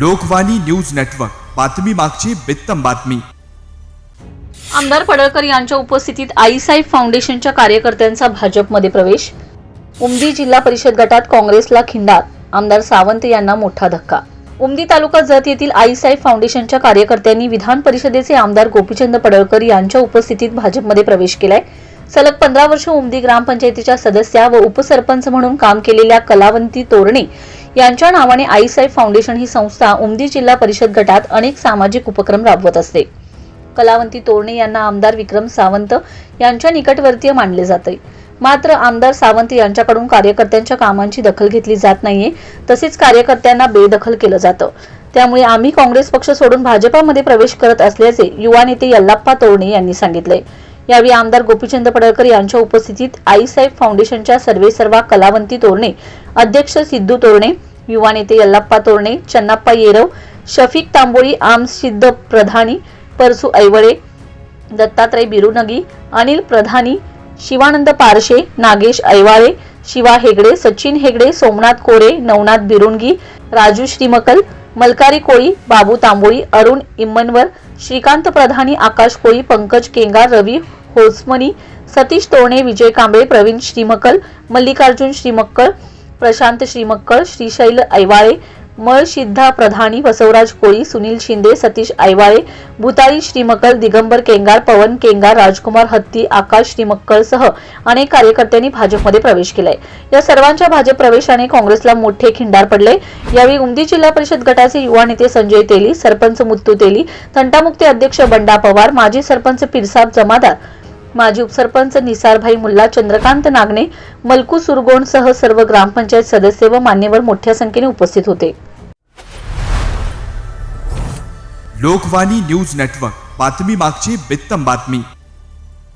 Lokvani news network. बातमी मागची बित्तम बातमी. आमदार पडळकर यांच्या उपस्थितीत आईसाहेब फाउंडेशनच्या कार्यकर्त्यांचा भाजपमध्ये प्रवेश. उमदी जिल्हा परिषद गटात काँग्रेसला खिंडार. आमदार सावंत यांना मोठा धक्का. उमदी तालुका जत येथील आईसाहेब फाउंडेशनच्या कार्यकर्त्यांनी विधान परिषदेचे आमदार गोपीचंद पडळकर यांच्या उपस्थितीत भाजपमध्ये प्रवेश केलाय. सलग पंधरा वर्ष उमदी ग्रामपंचायतीच्या सदस्या व उपसरपंच म्हणून काम केलेल्या कलावंती तोरणे यांच्या नावाने आईसाहेब फाउंडेशन ही संस्था उमदी जिल्हा परिषद गटात अनेक सामाजिक उपक्रम राबवत असते. कलावंती तोरणे यांना आमदार विक्रम सावंत यांच्या निकटवर्तीय मानले जाते. मात्र आमदार सावंत यांच्याकडून कार्यकर्त्यांच्या कामांची दखल घेतली जात नाहीये तसेच कार्यकर्त्यांना बेदखल केलं जातं. त्यामुळे आम्ही काँग्रेस पक्ष सोडून भाजपामध्ये प्रवेश करत असल्याचे युवा नेते यल्लाप्पा तोरणे यांनी सांगितले. यावेळी आमदार गोपीचंद पडळकर यांच्या उपस्थितीत आईसाहेब फाउंडेशनच्या सर्वेसर्वा कलावंती तोरणे अध्यक्ष सिद्धू तोरणे युवा नेते यल्लाप्पा तोरणे चन्नाप्पा येरव शफीक तांबोळी आम सिद्ध प्रधानी परसू ऐवळे दत्तात्रय बिरुनगी अनिल प्रधानी शिवानंद पारशे नागेश ऐवाळे शिवा हेगडे सचिन हेगडे सोमनाथ कोरे नवनाथ बिरुणगी राजू श्रीमकल मलकारी कोळी बाबू तांबोळी अरुण इम्मनवर श्रीकांत प्रधानी आकाश कोळी पंकज केंगार रवी होसमनी सतीश तोरणे विजय कांबळे प्रवीण श्रीमकल मल्लिकार्जुन श्रीमक्कळ प्रशांत श्रीमक्कळ श्रीशैल ऐवाळे मळ सिद्धा प्रधानी बसवराज कोळी सुनील शिंदे सतीश ऐवाळे भूताळी श्रीमक्कल दिगंबर केंगार पवन केंगार राजकुमार हत्ती आकाश श्रीमक्कळसह अनेक कार्यकर्त्यांनी भाजपमध्ये प्रवेश केलाय. या सर्वांच्या भाजप प्रवेशाने काँग्रेसला मोठे खिंडार पडले. यावेळी उमदी जिल्हा परिषद गटाचे युवा नेते संजय तेली सरपंच मुत्तू तेली तंटामुक्ती अध्यक्ष बंडा पवार माजी सरपंच पिरसाब जमादार माजी उपसरपंच निसारभाई मुल्ला चंद्रकांत नागणे मलकू सुरगोणसह सर्व ग्रामपंचायत सदस्य व मान्यवर मोठ्या संख्येने उपस्थित होते. लोकवाणी न्यूज नेटवर्क बातमी मागची बित्तम बातमी.